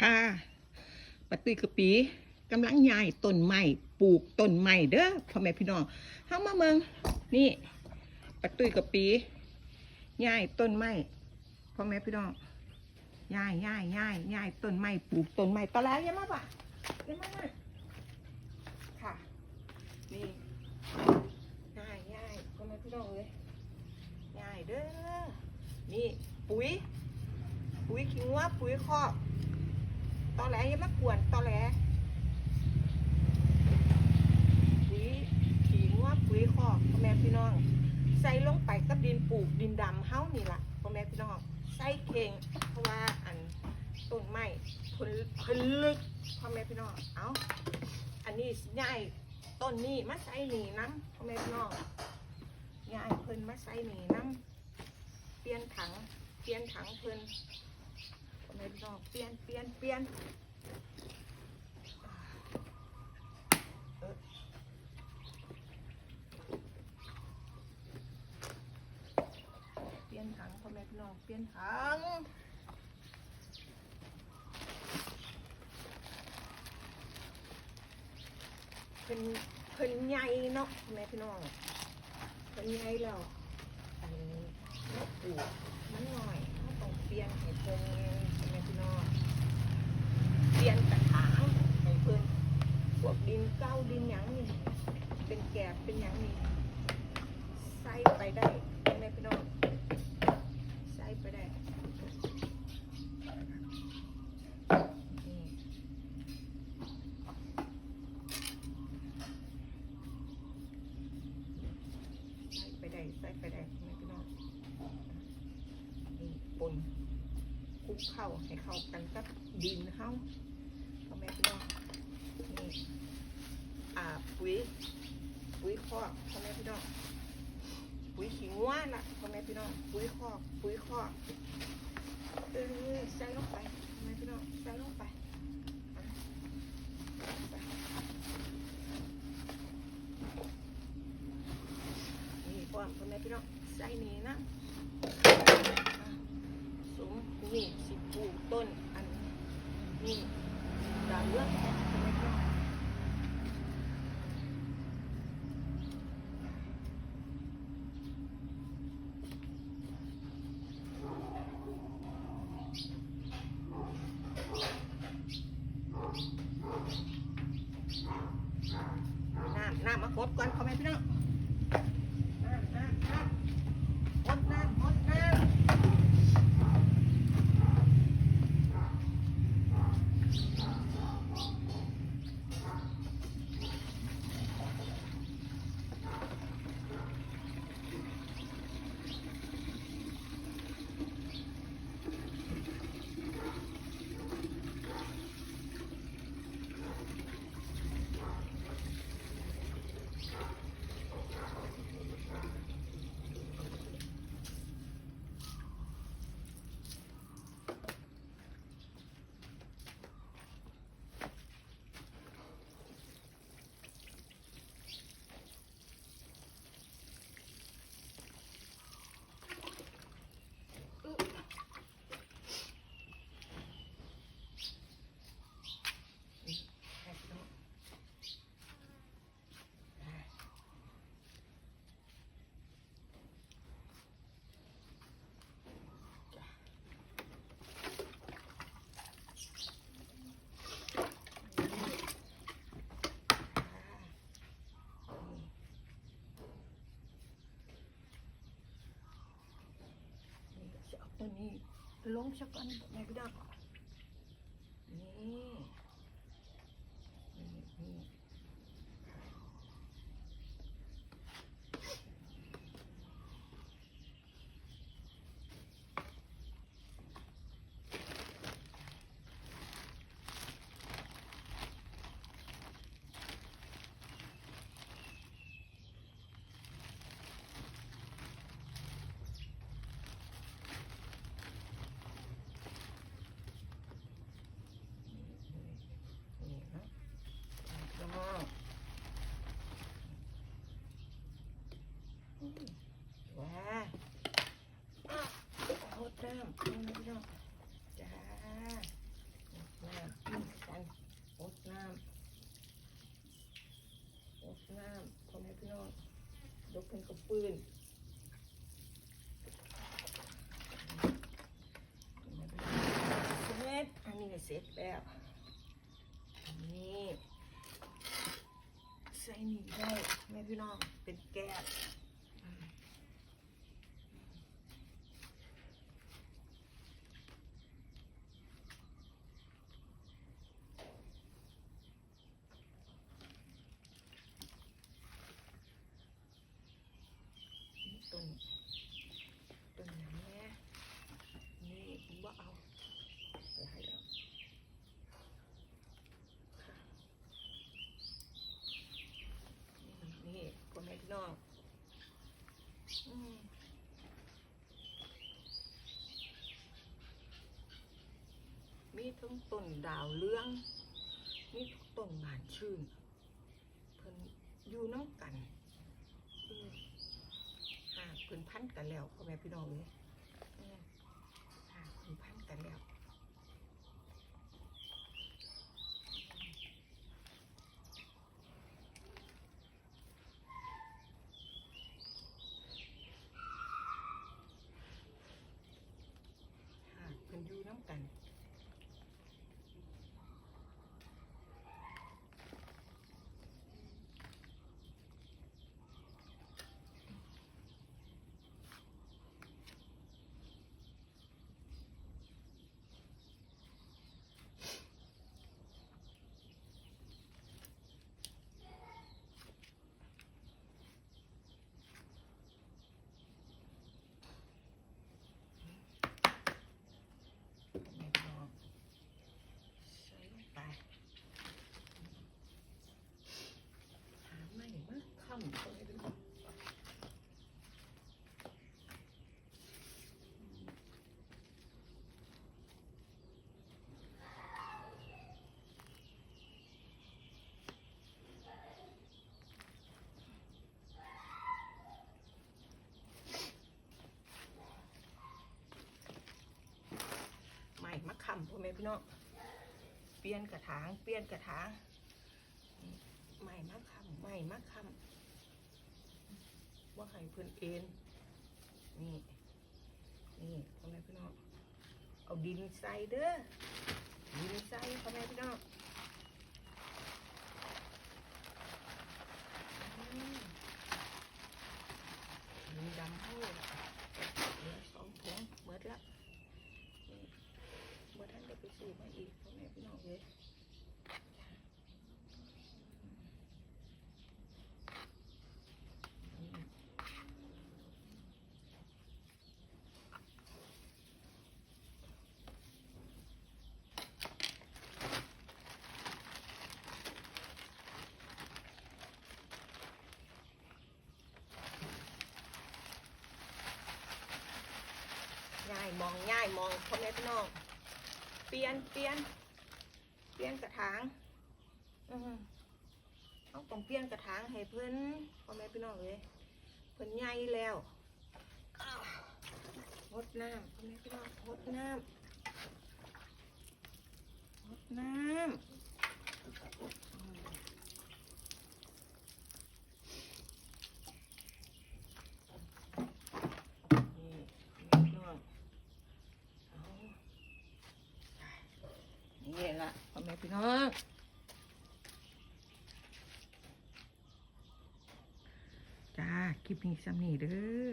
ค่ะปะตุยกะปีกำลังย้ายต้นไม้ปลูกต้นไม้เด้อพ่อแม่พี่น้องเฮามาเมืองนี่ปะตุยกะปีย้ายต้นไม้พ่อแม่พี่น้องย้ายย้ายย้ายย้ายต้นไม้ปลูกต้นไม้ตะแล้วยังมาปะยังมาน่ะค่ะนี่ย้ายย้ายพ่อแม่พี่น้องเอ้ยย้ายเด้อนี่ปุ๋ยปุ๋ยขิงว่าปุ๋ยคอก ตอแหลยังมากวนตอแหลปุ๋ยขิงว่าปุ๋ยคอกพ่อแม่พี่น้อง ใส่ลงไปกับดินปลูกดินดำเฮ้านี่ล่ะพ่อแม่พี่น้อง ใส่เข่งเพราะว่าอันต้นไม้เพิ่นเพิ่นลึกพ่อแม่พี่น้อง เอาอันนี้ง่ายต้นนี้มาใส่หนีน้ำพ่อแม่พี่น้องง่ายเพิ่นมาใส่หนีน้ำเปลี่ยนถังเปลี่ยนถังเพิ่น ไม่ต้องเปลี่ยนเปลี่ยนเปลี่ยนเปลี่ยนถังพ่อแม่พี่น้องเปลี่ยนถังเพิ่นเพิ่นใหญ่เนาะพ่อแม่พี่น้องเพิ่นใหญ่แล้วอันนี้เราปลูกมันหน่อย เปลี่ยนให้เพิ่นพ่อแม่พี่น้องเปลี่ยนกระถางให้เพิ่นพวกดินเก้าดินหยังนี่เป็นแกบเป็นหยังนี่ใส่ไปได้พ่อแม่พี่น้องใส่ไปได้นี่ใส่ไปได้ใส่ไปได้พ่อแม่พี่น้องนี่ปน คลุก เข้าให้เข้ากันกับดินเข้าพ่อแม่พี่น้องนี่อ่าปุ๋ยปุ๋ยคอกพ่อแม่พี่น้องปุ๋ยขี้งัวน่ะพ่อแม่พี่น้องปุ๋ยคอกปุ๋ยคอกเออใส่ลงไปพ่อแม่พี่น้องใส่ลงไปนี่พ่อพ่อแม่พี่น้องใส่นี่นะ สูงนี่สิปลูกต้นอันนี่ดาวเรืองแค่ไหนก็ น้ำน้ำมาคดก่อนพ่อแม่พี่น้องน้ำน้ำน้ำคดน้ำคดน้ำ นี่ก็จะเอาตัวนี้ ลงชักอันแม่พี่ดอก แล้วนนี้ใส่หนีได้แม่พี่น้องเป็นแก้วอืมนี่ต้นต้นน้ำแม่นี่ผมว่าเอาไปให้แล้วค่ะนี่พ่อแม่พี่น้องอืมมี ทั้งต้นดาวเรืองมีทุกต้นบานชื่น เพิ่นอยู่น้ำกันอืมหาเพิ่นพันกันแล้วพ่อแม่พี่น้องเลยอืมหาเพิ่นพันกันแล้ว หากเพิ่นอยู่น้ำกัน ไม่พอใส่ลงไปหาไม่ มาค่ำก็เลยเป็นไม่มาค่ำพ่อแม่พี่น้องเปลี่ยนกระถาง เปลี่ยนกระถางนี่ม่มาค่ำไม่มาค่ำ ว่าให้เพื่อนเอ็นนี่ นี่พ่อแม่พี่น้อง เอาดินใส่เด้อ ดินใส่พ่อแม่พี่น้องดินดำให้เหลือสองถุงหมดละนี่เมื่อท่านได้ไปซื้อมาอีกพ่อแม่พี่น้องเลยอืม ง่ายมองง่ายมองพ่อแม่พี่น้องเปลี่ยนเปลี่ยนเปลี่ยนกระถางอือเอาต้องเปลี่ยนกระถางให้เพื่อนพ่อแม่พี่น้องเลยเพื่อนใหญ่แล้วอ้าวงดน้ำพ่อแม่พี่น้องงดน้ำงดน้ำอืมนี่พ่อแม่พี่น้อง เอานี่ละพ่อแม่พี่ น้องจ้าคลิปนี้ซ้ำนี่เด้อ